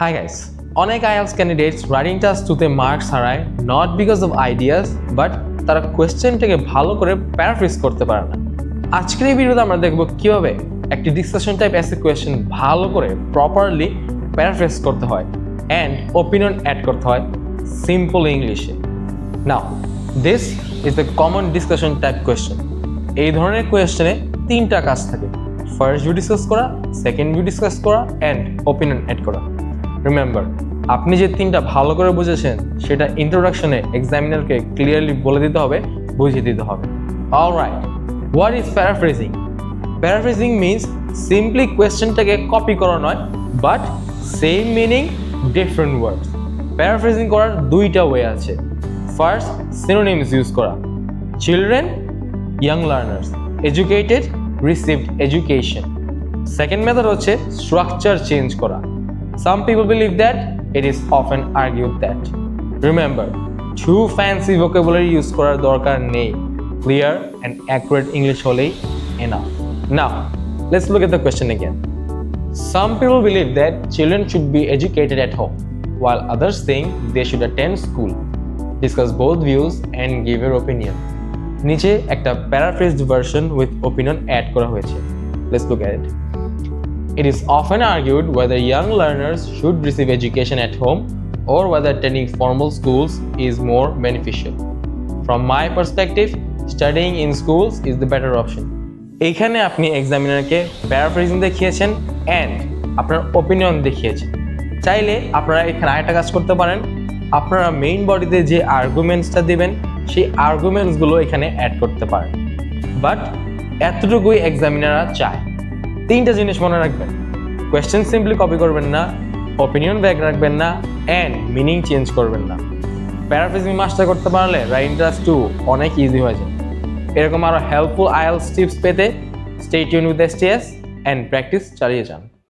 Hi guys. অনেক IELTS candidates writing টুতে marks হারায় not because of ideas but তারা কোয়েশ্চেনটাকে ভালো করে প্যারাফ্রিজ করতে পারে না। আজকের এই ভিডিওতে আমরা দেখব কীভাবে একটি ডিসকাশন টাইপ এসে কোয়েশ্চেন ভালো করে প্রপারলি প্যারাফ্রেজ করতে হয় অ্যান্ড ওপিনিয়ন অ্যাড করতে হয় সিম্পল ইংলিশে now this is the common discussion type question এই ধরনের কোয়েশ্চেনে তিনটা কাজ থাকে। ফার্স্ট ভিউ ডিসকাস করা সেকেন্ড ভিউ ডিসকাস করা অ্যান্ড ওপিনিয়ন অ্যাড করা। রিমেম্বার আপনি যে তিনটা ভালো করে বুঝেছেন, সেটা ইন্ট্রোডাকশনে এক্সামিনারকে ক্লিয়ারলি বলে দিতে হবে, বুঝিয়ে দিতে হবে। All right what is paraphrasing paraphrasing means simply কোয়েশ্চেনটাকে copy করা নয় but same meaning different words paraphrasing করার দুইটা ওয়ে আছে। ফার্স্ট সিনোনিমস ইউজ করা। Children young learners educated received education second method হচ্ছে স্ট্রাকচার চেঞ্জ করা। Some people believe that it is often argue that remember to fancy vocabulary use করার দরকার নেই। Clear and accurate English হলেই enough now let's look at the question again Some people believe that children should be educated at home, while others think they should attend school. Discuss both views and give your opinion. নিচে একটা paraphrased version with opinion add করা হয়েছে। Let's look at It is often argued whether young learners should receive education at home or whether attending formal schools is more beneficial. From my perspective, studying in schools is the better option. এইখানে আপনি এক্সামিনারকে paraphrasing দেখিয়েছেন and আপনার opinion দেখিয়েছেন চাইলে আপনারা এখানে আরেকটা কাজ করতে পারেন আপনারা মেইন বডিতে যে আর্গুমেন্টসটা দেবেন সেই আর্গুমেন্টসগুলো এখানে অ্যাড করতে পারেন বাট এতটুকুই এক্সামিনাররা চায় তিনটা জিনিস মনে রাখবেন। কোয়েশ্চেন সিম্পলি কপি করবেন না অপিনিয়ন ব্যাগ রাখবেন না অ্যান্ড মিনিং চেঞ্জ করবেন না। প্যারাফ্রেজিং মাস্টার করতে পারলে রাইন টাস্ক টু অনেক ইজি হয়ে যায়। এরকম আরও হেল্পফুল আইএলস টিপস পেতে state university S and practice চালিয়ে যান।